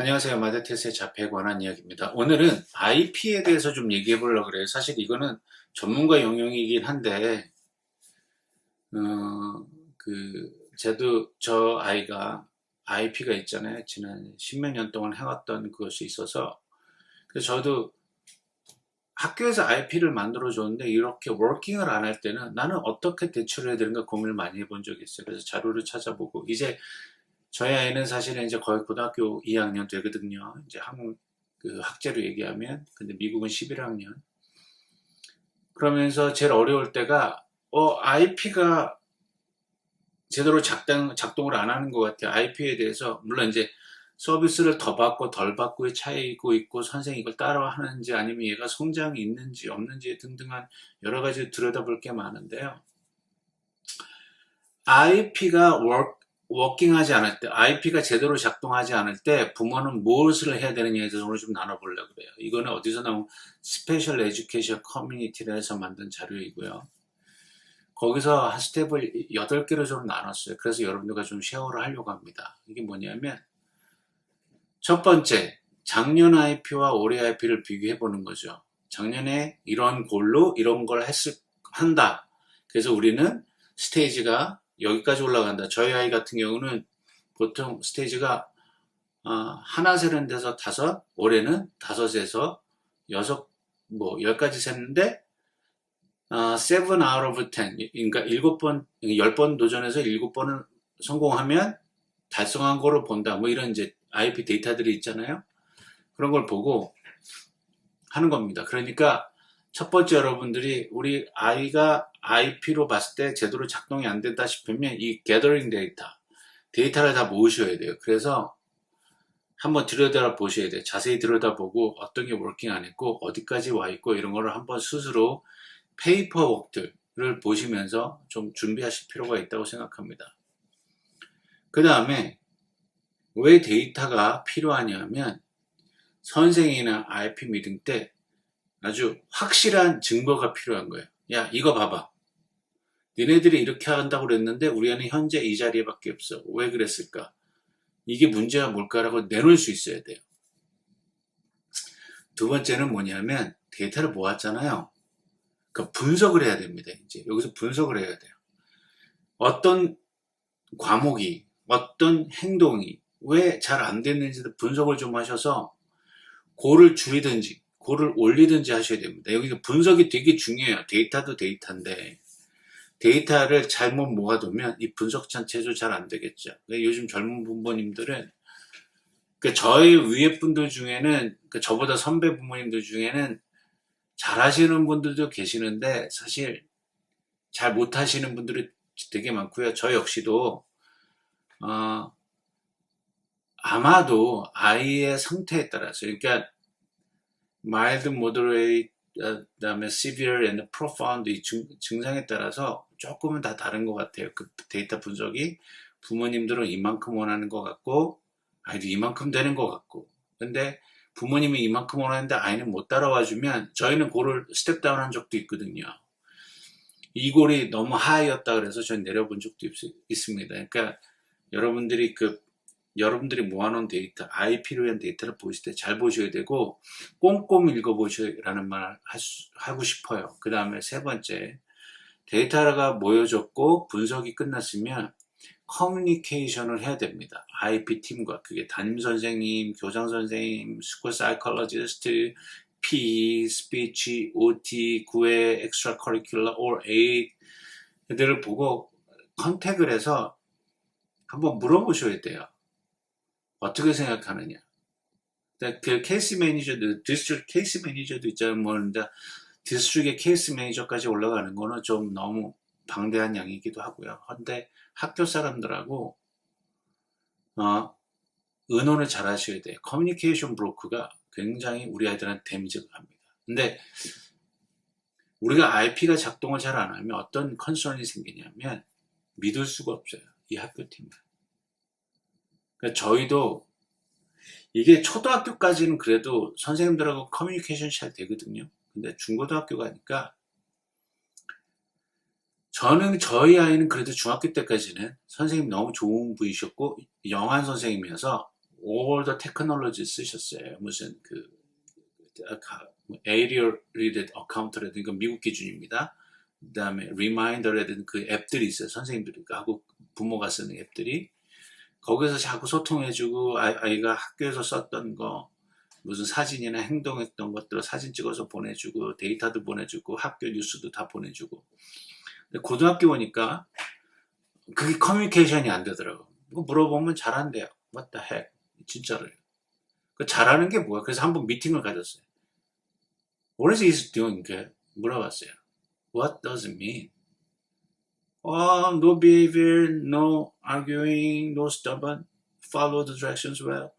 안녕하세요. 마데테스의 자폐에 관한 이야기입니다. 오늘은 IP에 대해서 좀 얘기해 보려고 그래요. 사실 이거는 전문가 영역이긴 한데, 어, 그, 저도 저 아이가 IP가 있잖아요. 지난 십몇 년 동안 해왔던 그것이 있어서, 그래서 저도 학교에서 IP를 만들어 줬는데 이렇게 워킹을 안 할 때는 나는 어떻게 대처를 해야 되는가 고민을 많이 해본 적이 있어요. 그래서 자료를 찾아보고 이제 저희 아이는 사실은 이제 거의 고등학교 2학년 되거든요. 이제 한국 그 학제로 얘기하면 근데 미국은 11학년. 그러면서 제일 어려울 때가 어 IP가 제대로 작동 작동을 안 하는 것 같아요. IP에 대해서 물론 이제 서비스를 더 받고 덜 받고의 차이고 있고 선생이 이걸 따라 하는지 아니면 얘가 성장이 있는지 없는지 등등한 여러 가지 들여다볼 게 많은데요. IP가 워, 워킹하지 않을 때, IP가 제대로 작동하지 않을 때 부모는 무엇을 해야 되느냐에 대해서 오늘 좀 나눠보려고 그래요. 이거는 어디서 나온 스페셜 에듀케이션 커뮤니티에서 만든 자료이고요. 거기서 한 스텝을 8개로 좀 나눴어요. 그래서 여러분들과 좀 쉐어를 하려고 합니다. 이게 뭐냐면 첫 번째, 작년 IP와 올해 IP를 비교해 보는 거죠. 작년에 이런 골로 이런 걸 했을, 한다. 그래서 우리는 스테이지가 여기까지 올라간다. 저희 아이 같은 경우는 보통 스테이지가 어, 하나 세는 데서 다섯, 올해는 다섯에서 여섯, 뭐 열까지 셌는데 어, seven out of ten, 그러니까 일곱 번, 열 번 도전해서 일곱 번을 성공하면 달성한 거로 본다. 뭐 이런 이제 IP 데이터들이 있잖아요. 그런 걸 보고 하는 겁니다. 그러니까 첫 번째 여러분들이 우리 아이가 IP로 봤을 때 제대로 작동이 안 된다 싶으면 이 게더링 데이터, 데이터를 다 모으셔야 돼요. 그래서 한번 들여다 보셔야 돼요. 자세히 들여다보고 어떤 게 워킹 안 했고 어디까지 와 있고 이런 거를 한번 스스로 페이퍼 워크들을 보시면서 좀 준비하실 필요가 있다고 생각합니다. 그 다음에 왜 데이터가 필요하냐면 선생이나 IP 미팅 때 아주 확실한 증거가 필요한 거예요. 야, 이거 봐봐. 니네들이 이렇게 한다고 그랬는데 우리 애는 현재 이 자리에밖에 없어. 왜 그랬을까? 이게 문제가 뭘까라고 내놓을 수 있어야 돼요. 두 번째는 뭐냐면 데이터를 모았잖아요. 그 분석을 해야 됩니다. 이제 여기서 분석을 해야 돼요. 어떤 과목이 어떤 행동이 왜 잘 안 됐는지도 분석을 좀 하셔서 고를 줄이든지 고를 올리든지 하셔야 됩니다. 여기 분석이 되게 중요해요. 데이터도 데이터인데 데이터를 잘못 모아두면 이 분석 자체도 잘 안 되겠죠. 요즘 젊은 부모님들은 그 저희 위에 분들 중에는 그 저보다 선배 부모님들 중에는 잘하시는 분들도 계시는데 사실 잘 못하시는 분들이 되게 많고요. 저 역시도 어, 아마도 아이의 상태에 따라서 그러니까 mild, moderate, 그다음에 severe and profound 이 증, 증상에 따라서 조금은 다 다른 것 같아요. 그 데이터 분석이 부모님들은 이만큼 원하는 것 같고 아이도 이만큼 되는 것 같고 근데 부모님이 이만큼 원하는데 아이는 못 따라와 주면 저희는 고를 스텝 다운 한 적도 있거든요. 이 골이 너무 하이였다 그래서 저는 내려본 적도 있, 있습니다. 그러니까 여러분들이 그 여러분들이 모아놓은 데이터, IP로 위한 데이터를 보실 때 잘 보셔야 되고 꼼꼼히 읽어보셔라는 말 하고 싶어요. 그 다음에 세 번째, 데이터가 모여졌고 분석이 끝났으면 커뮤니케이션을 해야 됩니다. IP 팀과 그게 담임 선생님, 교장 선생님, 스쿨 사이콜로지스트, P, 스피치, OT, 구회, 엑스트라 커리큘러, or A 애들을 보고 컨택을 해서 한번 물어보셔야 돼요. 어떻게 생각하느냐. 그 케이스 매니저도, 디스트릭 케이스 매니저도 있잖아요. 뭐, 근데 디스트릭의 케이스 매니저까지 올라가는 거는 좀 너무 방대한 양이기도 하고요. 근데 학교 사람들하고, 어, 의논을 잘 하셔야 돼요. 커뮤니케이션 브로크가 굉장히 우리 아이들한테 데미지가 갑니다. 근데 우리가 IP가 작동을 잘 안 하면 어떤 컨설이 생기냐면 믿을 수가 없어요. 이 학교 팀을. 그러니까 저희도 이게 초등학교까지는 그래도 선생님들하고 커뮤니케이션이 잘 되거든요. 근데 중고등학교 가니까 저는 저희 아이는 그래도 중학교 때까지는 선생님 너무 좋은 분이셨고 영한 선생님이어서 all the technology 쓰셨어요. 무슨 그 aerial-related account라든가 미국 기준입니다. 그 다음에 리마인더라든가 그 앱들이 있어요. 선생님들이 하고 부모가 쓰는 앱들이 거기서 자꾸 소통해주고 아- 아이가 학교에서 썼던 거 무슨 사진이나 행동했던 것들 사진 찍어서 보내주고 데이터도 보내주고 학교 뉴스도 다 보내주고. 근데 고등학교 오니까 그게 커뮤니케이션이 안 되더라고. 뭐 물어보면 잘한대요. The heck? 진짜로요. 그 잘하는 게 뭐야? 그래서 한번 미팅을 가졌어요. What is he doing? 그 물어봤어요. What does it mean oh, no behavior no arguing no stubborn follow the directions well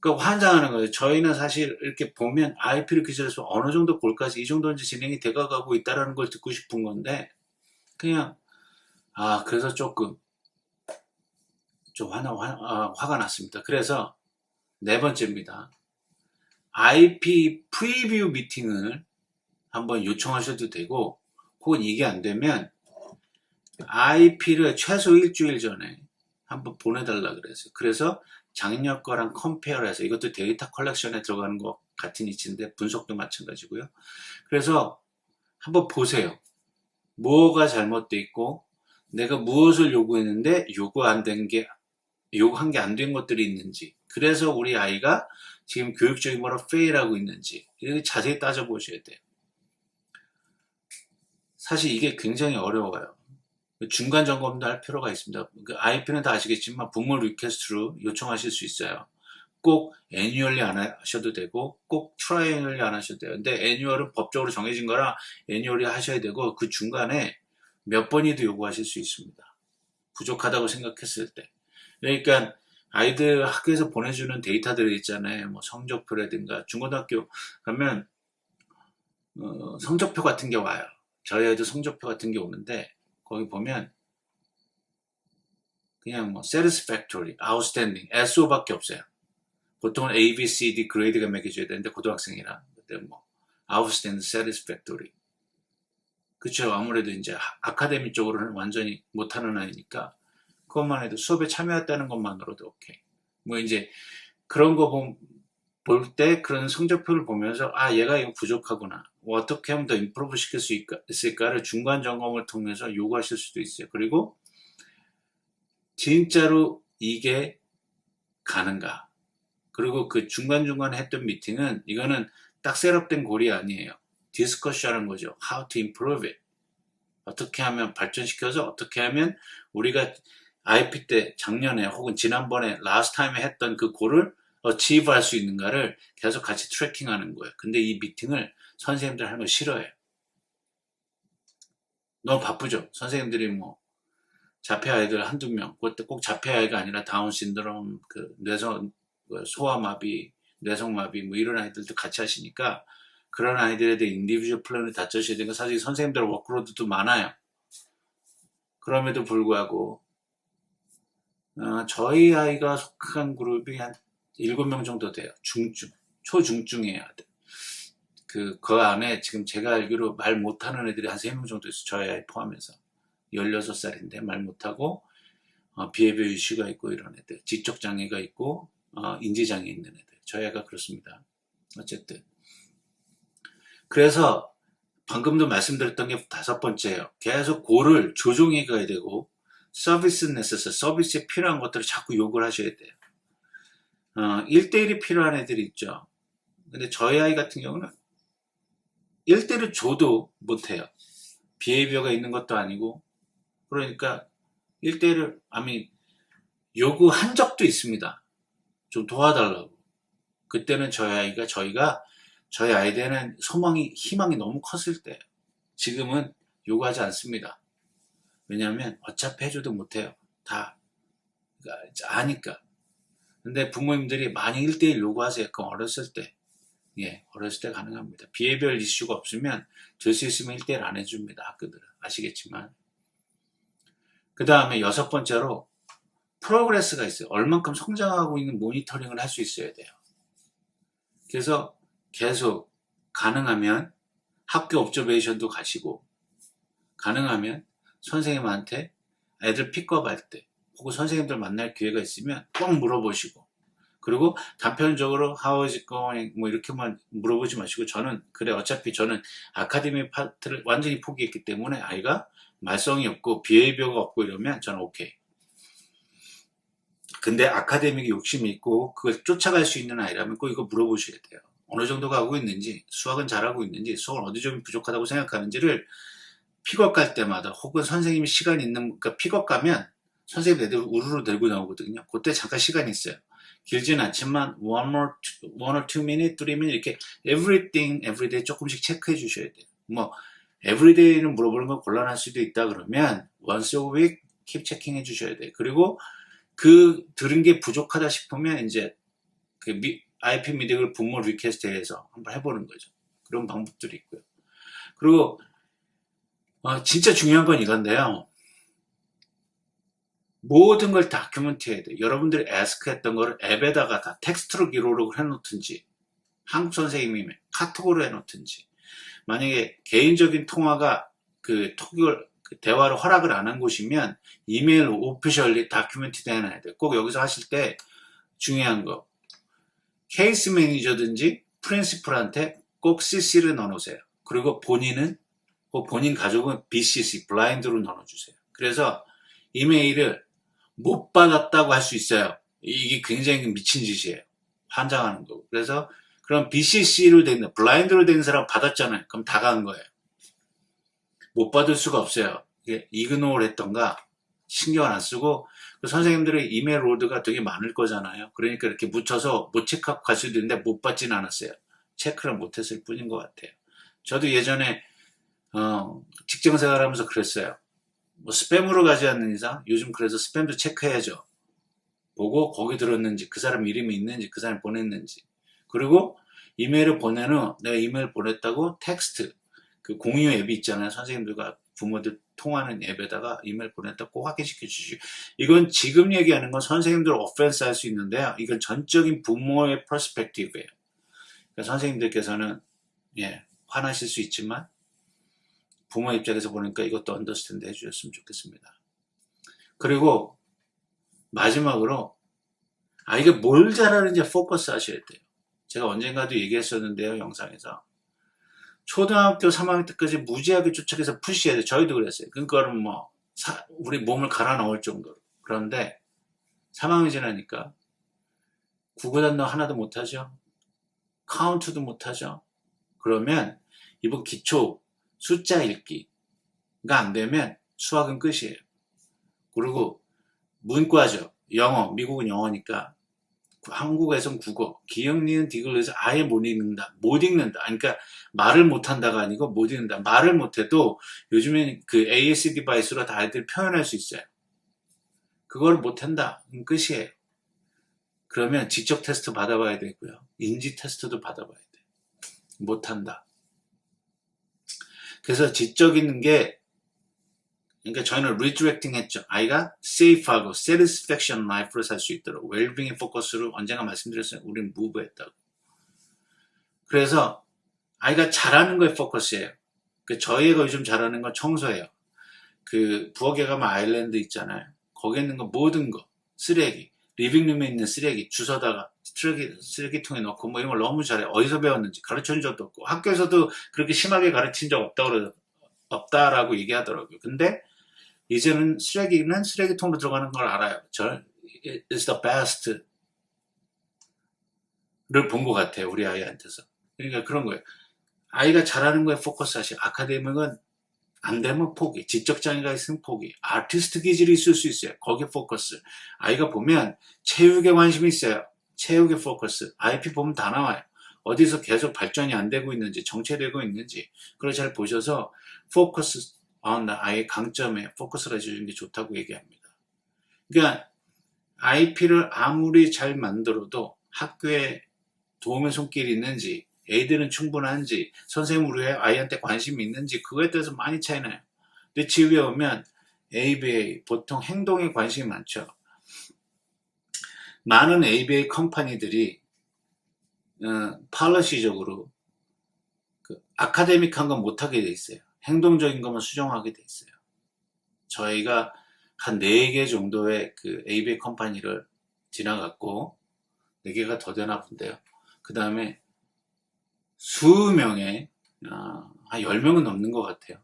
그 환장하는 거예요. 저희는 사실 이렇게 보면 IP를 기술해서 어느 정도 골까지 이 정도인지 진행이 돼가고 있다라는 걸 듣고 싶은 건데 그냥 아 그래서 조금 좀 화나 화, 아, 화가 났습니다. 그래서 네 번째입니다. IP 프리뷰 미팅을 한번 요청하셔도 되고 혹은 이게 안 되면 IP를 최소 일주일 전에 한번 보내달라 그랬어요. 그래서 작년 거랑 컴페어해서 이것도 데이터 컬렉션에 들어가는 것 같은 이치인데 분석도 마찬가지고요. 그래서 한번 보세요. 뭐가 잘못돼 있고 내가 무엇을 요구했는데 요구 안 된 게 요구한 게 안 된 것들이 있는지 그래서 우리 아이가 지금 교육적인 거로 페일하고 있는지 이렇게 자세히 따져보셔야 돼요. 사실 이게 굉장히 어려워요. 중간 점검도 할 필요가 있습니다. 그 IP는 다 아시겠지만 부모 리퀘스트로 요청하실 수 있어요. 꼭 애뉴얼리 안 하셔도 되고 꼭 트라이앵얼리 안 하셔도 돼요. 근데 애뉴얼은 법적으로 정해진 거라 애뉴얼리 하셔야 되고 그 중간에 몇 번이도 요구하실 수 있습니다. 부족하다고 생각했을 때. 그러니까 아이들 학교에서 보내주는 데이터들이 있잖아요. 뭐 성적표라든가 중고등학교 가면 어, 성적표 같은 게 와요. 저희 아이도 성적표 같은 게 오는데 거기 보면 그냥 뭐 satisfactory, outstanding, SO밖에 없어요. 보통은 A, B, C, D 그레이드가 매겨져야 되는데 고등학생이라 근데 뭐 outstanding, satisfactory. 그쵸 아무래도 이제 아카데미 쪽으로는 완전히 못하는 아이니까 그것만 해도 수업에 참여했다는 것만으로도 오케이. 뭐 이제 그런 거 볼 때 그런 성적표를 보면서 아 얘가 이거 부족하구나. 뭐 어떻게 하면 더 임프로브 시킬 수 있을까를 중간 점검을 통해서 요구하실 수도 있어요. 그리고 진짜로 이게 가는가. 그리고 그 중간중간 했던 미팅은 이거는 딱 셋업된 골이 아니에요. 디스커션 하는 거죠. How to improve it. 어떻게 하면 발전시켜서 어떻게 하면 우리가 IP 때 작년에 혹은 지난번에 라스트 타임에 했던 그 골을 어치브 할 수 있는가를 계속 같이 트래킹 하는 거예요. 근데 이 미팅을 선생님들 하는 거 싫어해요. 너무 바쁘죠. 선생님들이 뭐 자폐 아이들 한두 명, 그것도 꼭 자폐 아이가 아니라 다운 신드롬, 그 뇌성 소아마비, 뇌성마비 뭐 이런 아이들도 같이 하시니까 그런 아이들에 대해 인디비주얼 플랜을 다 짜셔야 되니까 사실 선생님들 워크로드도 많아요. 그럼에도 불구하고 어, 저희 아이가 속한 그룹이 한 7명 정도 돼요. 중증, 초중증이에요. 그, 그 안에 지금 제가 알기로 말 못하는 애들이 한 3명 정도 있어요. 저희 아이 포함해서. 16살인데 말 못하고, 어, 비해배 유시가 있고 이런 애들. 지적장애가 있고, 어, 인지장애 있는 애들. 저희 애가 그렇습니다. 어쨌든. 그래서 방금도 말씀드렸던 게 다섯 번째예요. 계속 고를 조종해 가야 되고, 서비스 네세서 서비스에 필요한 것들을 자꾸 요구를 하셔야 돼요. 어, 1대1이 필요한 애들이 있죠. 근데 저희 아이 같은 경우는 1대1을 줘도 못해요. 비헤이비어가 있는 것도 아니고, 그러니까 1대1을, 아미, 요구한 적도 있습니다. 좀 도와달라고. 그때는 저희 아이가, 저희가, 저희 아이들은 소망이, 희망이 너무 컸을 때, 지금은 요구하지 않습니다. 왜냐하면 어차피 해줘도 못해요. 다, 그러니까 아니까. 근데 부모님들이 많이 1대1 요구하세요. 그럼 어렸을 때. 예, 어렸을 때 가능합니다. 비해별 이슈가 없으면 될 수 있으면 1대1 안 해줍니다. 학교들은. 아시겠지만. 그 다음에 여섯 번째로 프로그레스가 있어요. 얼만큼 성장하고 있는 모니터링을 할 수 있어야 돼요. 그래서 계속 가능하면 학교 옵저베이션도 가시고 가능하면 선생님한테 애들 픽업할 때 혹은 선생님들 만날 기회가 있으면 꼭 물어보시고 그리고 단편적으로 how is it going 뭐 이렇게만 물어보지 마시고 저는 그래 어차피 저는 아카데미 파트를 완전히 포기했기 때문에 아이가 말썽이 없고 비헤이비어가 없고 이러면 저는 오케이. 근데 아카데믹에 욕심이 있고 그걸 쫓아갈 수 있는 아이라면 꼭 이거 물어보셔야 돼요. 어느 정도 가고 있는지, 수학은 잘하고 있는지, 수학은 어디 좀 부족하다고 생각하는지를 픽업 갈 때마다 혹은 선생님이 시간 있는, 그러니까 픽업 가면 선생님 애들 우르르 들고 나오거든요. 그때 잠깐 시간이 있어요. 길진 않지만 one more, one or two minute, three minute 이렇게 everything, everyday 조금씩 체크해 주셔야 돼요. 뭐 everyday는 물어보는 건 곤란할 수도 있다 그러면 once a week keep checking 해 주셔야 돼요. 그리고 그 들은 게 부족하다 싶으면 이제 그 미- IP 미디어를 분모 리퀘스트해서 한번 해보는 거죠. 그런 방법들이 있고요. 그리고 어, 진짜 중요한 건 이건데요. 모든 걸 다큐멘트 해야 돼요. 여러분들이 에스크 했던 거를 앱에다가 다 텍스트로 기록을 해놓든지 한국 선생님이 카톡으로 해놓든지 만약에 개인적인 통화가 그 톡을 그 대화를 허락을 안 한 곳이면 이메일 오피셜리 다큐멘트 해놔야 돼요. 꼭 여기서 하실 때 중요한 거 케이스 매니저든지 프린시플한테 꼭 CC를 넣어놓으세요. 그리고 본인은 그 본인 가족은 BCC 블라인드로 넣어주세요. 그래서 이메일을 못 받았다고 할 수 있어요. 이게 굉장히 미친 짓이에요. 환장하는 거고. 그래서 그럼 BCC로 된 블라인드로 된 사람 받았잖아요. 그럼 다 간 거예요. 못 받을 수가 없어요. 이게 이그노를 했던가 신경을 안 쓰고 그 선생님들의 이메일 로드가 되게 많을 거잖아요. 그러니까 이렇게 묻혀서 못 체크하고 갈 수도 있는데 못 받지는 않았어요. 체크를 못 했을 뿐인 것 같아요. 저도 예전에 어, 직장 생활하면서 그랬어요. 뭐 스팸으로 가지 않는 이상 요즘 그래서 스팸도 체크해야죠. 보고 거기 들었는지 그 사람 이름이 있는지 그 사람 보냈는지 그리고 이메일을 보내는 내가 이메일 보냈다고 텍스트 그 공유 앱이 있잖아요. 선생님들과 부모들 통하는 앱에다가 이메일 보냈다고 꼭 확인시켜 주시고 이건 지금 얘기하는 건 선생님들 오펜스 할 수 있는데요. 이건 전적인 부모의 퍼스펙티브예요. 그러니까 선생님들께서는 예 화나실 수 있지만 부모 입장에서 보니까 이것도 언더스탠드 해주셨으면 좋겠습니다. 그리고 마지막으로 아이가 뭘 잘하는지 포커스 하셔야 돼요. 제가 언젠가도 얘기했었는데요, 영상에서. 초등학교 3학년 때까지 무지하게 쫓아가서 푸시해야 돼요. 저희도 그랬어요. 그거는 뭐, 사- 우리 몸을 갈아 넣을 정도로. 그런데 3학년이 지나니까 단어 하나도 못하죠. 카운트도 못하죠. 그러면 이번 기초 숫자 읽기가 안 되면 수학은 끝이에요. 그리고 문과죠. 영어, 미국은 영어니까 한국에선 국어, 기억, 니은, 디귿에서 아예 못 읽는다. 못 읽는다. 그러니까 말을 못 한다가 아니고 못 읽는다. 말을 못 해도 요즘엔 그 AS 디바이스로 다 애들 표현할 수 있어요. 그걸 못 한다. 그럼 끝이에요. 그러면 지적 테스트 받아봐야 되고요. 인지 테스트도 받아봐야 돼. 못 한다. 그래서 지적인 게 그러니까 저희는 리디렉팅 했죠. 아이가 safe하고 satisfaction life를 살수 있도록 웰빙의 포커스를 언젠가 말씀드렸어요. 우리는 무브했다고. 그래서 아이가 잘하는 거에 포커스예요. 그 저희 애가 요즘 잘하는 건 청소예요. 그 부엌에 가면 아일랜드 있잖아요. 거기 있는 거 모든 거 쓰레기 리빙룸에 있는 쓰레기 주워다가 쓰레기 쓰레기통에 넣고 뭐 이런 걸 너무 잘해. 어디서 배웠는지 가르쳐준 적도 없고 학교에서도 그렇게 심하게 가르친 적 없다고 그러 없다라고 얘기하더라고요. 근데 이제는 쓰레기는 쓰레기통으로 들어가는 걸 알아요. 저 is the best를 본 것 같아요. 우리 아이한테서. 그러니까 그런 거예요. 아이가 잘하는 거에 포커스 하시 아카데믹은 안 되면 포기. 지적 장애가 있으면 포기. 아티스트 기질이 있을 수 있어요. 거기에 포커스. 아이가 보면 체육에 관심이 있어요. 체육에 포커스. IP 보면 다 나와요. 어디서 계속 발전이 안 되고 있는지, 정체되고 있는지, 그걸 잘 보셔서 포커스 on the 아이의 강점에 포커스를 해주는 게 좋다고 얘기합니다. 그러니까 IP를 아무리 잘 만들어도 학교에 도움의 손길이 있는지, 애들은 충분한지, 선생님 우리 아이한테 관심이 있는지 그거에 따라서 많이 차이나요. 근데 집에 오면 ABA 보통 행동에 관심이 많죠. 많은 ABA 컴퍼니들이 어, 팔러시적으로 그 아카데믹한 건 못하게 돼 있어요. 행동적인 것만 수정하게 돼 있어요. 저희가 한 4개 정도의 그 ABA 컴퍼니를 지나갔고 4개가 더 되나 본데요. 그 다음에 수명의 아, 한 10명은 넘는 것 같아요.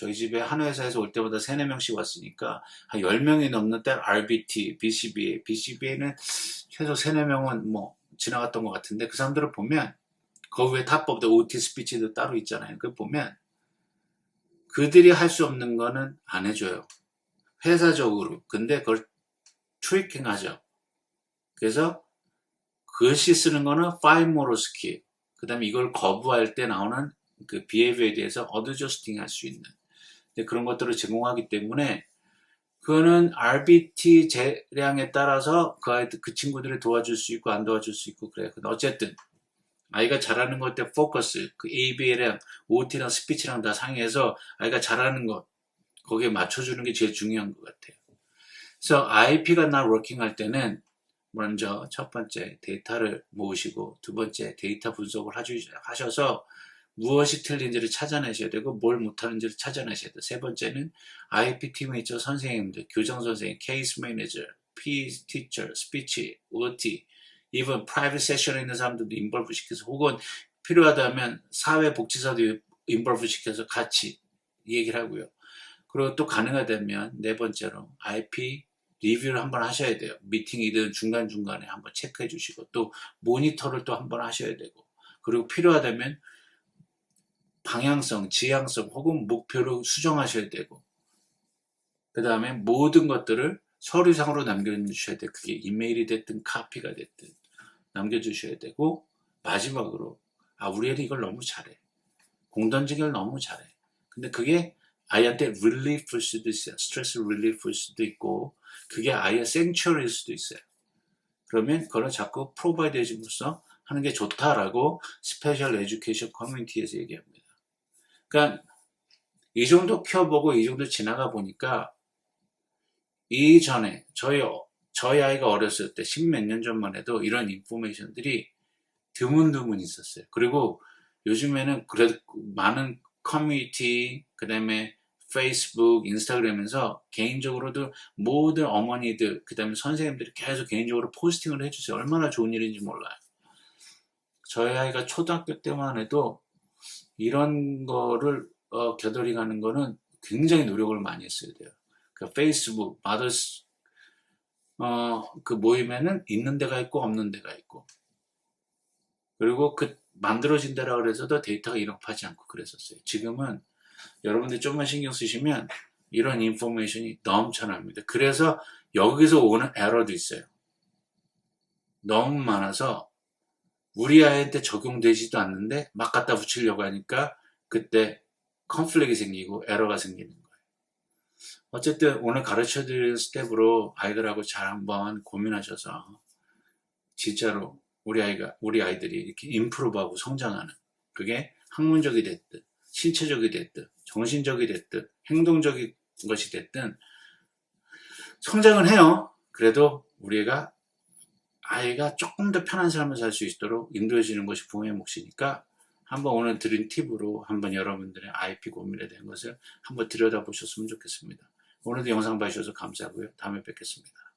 저희 집에 한 회사에서 올 때마다 3, 4명씩 왔으니까 한 10명이 넘는 때 RBT, BCBA, BCBA는 최소 3, 4명은 뭐 지나갔던 것 같은데 그 사람들을 보면 그 외에 탑법도 OT 스피치도 따로 있잖아요. 그 보면 그들이 할 수 없는 거는 안 해줘요. 회사적으로. 근데 그걸 트리킹 하죠. 그래서 글씨 쓰는 거는 파인 모로 스킬. 그 다음에 이걸 거부할 때 나오는 그 비헤비어에 대해서 어드저스팅 할 수 있는 그런 것들을 제공하기 때문에 그거는 RBT 재량에 따라서 그 아이들 그 친구들을 도와줄 수 있고 안 도와줄 수 있고 그래요. 근데 어쨌든 아이가 잘하는 것 때 포커스 그 ABA랑 OT랑 스피치랑 다 상의해서 아이가 잘하는 것 거기에 맞춰주는 게 제일 중요한 것 같아요. 그래서 IP가 나 워킹 할 때는 먼저 첫 번째 데이터를 모으시고 두 번째 데이터 분석을 하셔서 무엇이 틀린지를 찾아내셔야 되고 뭘 못하는지를 찾아내셔야 돼요. 세 번째는 IP 팀에 있죠 선생님들, 교장 선생님, 케이스 매니저, P 티처, 스피치, OT, even 프라이빗 세션에 있는 사람들도 인벌브 시켜서 혹은 필요하다면 사회복지사도 인벌브 시켜서 같이 얘기를 하고요. 그리고 또 가능하다면 네 번째로 IP 리뷰를 한번 하셔야 돼요. 미팅이든 중간중간에 한번 체크해 주시고 또 모니터를 또 한번 하셔야 되고 그리고 필요하다면 방향성, 지향성 혹은 목표를 수정하셔야 되고 그 다음에 모든 것들을 서류상으로 남겨주셔야 돼요. 그게 이메일이 됐든 카피가 됐든 남겨주셔야 되고 마지막으로 아 우리 애는 이걸 너무 잘해. 공던지기를 너무 잘해. 근데 그게 아이한테 릴리프일 수도 있어요. 스트레스 릴리프일 수도 있고 그게 아이의 생츄얼일 수도 있어요. 그러면 그걸 자꾸 프로바이드 해줌으로써 하는 게 좋다라고 스페셜 에듀케이션 커뮤니티에서 얘기합니다. 그러니까 이 정도 켜보고 이 정도 지나가 보니까 이전에 저희 어- 저희 아이가 어렸을 때 십 몇 년 전만 해도 이런 인포메이션들이 드문드문 있었어요. 그리고 요즘에는 그래도 많은 커뮤니티 그다음에 페이스북, 인스타그램에서 개인적으로도 모든 어머니들 그 다음에 선생님들이 계속 개인적으로 포스팅을 해주세요. 얼마나 좋은 일인지 몰라요. 저희 아이가 초등학교 때만 해도 이런 거를 어, 겨돌이 가는 거는 굉장히 노력을 많이 했어야 돼요. 그 페이스북, 마더스 어, 그 모임에는 있는 데가 있고 없는 데가 있고 그리고 그 만들어진 데라 그래서도 데이터가 이력하지 않고 그랬었어요. 지금은 여러분들 좀만 신경 쓰시면 이런 인포메이션이 넘쳐납니다. 그래서 여기서 오는 에러도 있어요. 너무 많아서 우리 아이한테 적용되지도 않는데 막 갖다 붙이려고 하니까 그때 컨플렉이 생기고 에러가 생기는 거예요. 어쨌든 오늘 가르쳐 드릴 스텝으로 아이들하고 잘 한번 고민하셔서 진짜로 우리 아이가 우리 아이들이 이렇게 임프로브하고 성장하는 그게 학문적이 됐든 신체적이 됐든 정신적이 됐든 행동적인 것이 됐든 성장은 해요. 그래도 우리가 아이가 조금 더 편한 삶을 살 수 있도록 인도해 주는 것이 부모의 몫이니까 한번 오늘 드린 팁으로 한번 여러분들의 IP 고민에 대한 것을 한번 들여다보셨으면 좋겠습니다. 오늘도 영상 봐주셔서 감사하고요. 다음에 뵙겠습니다.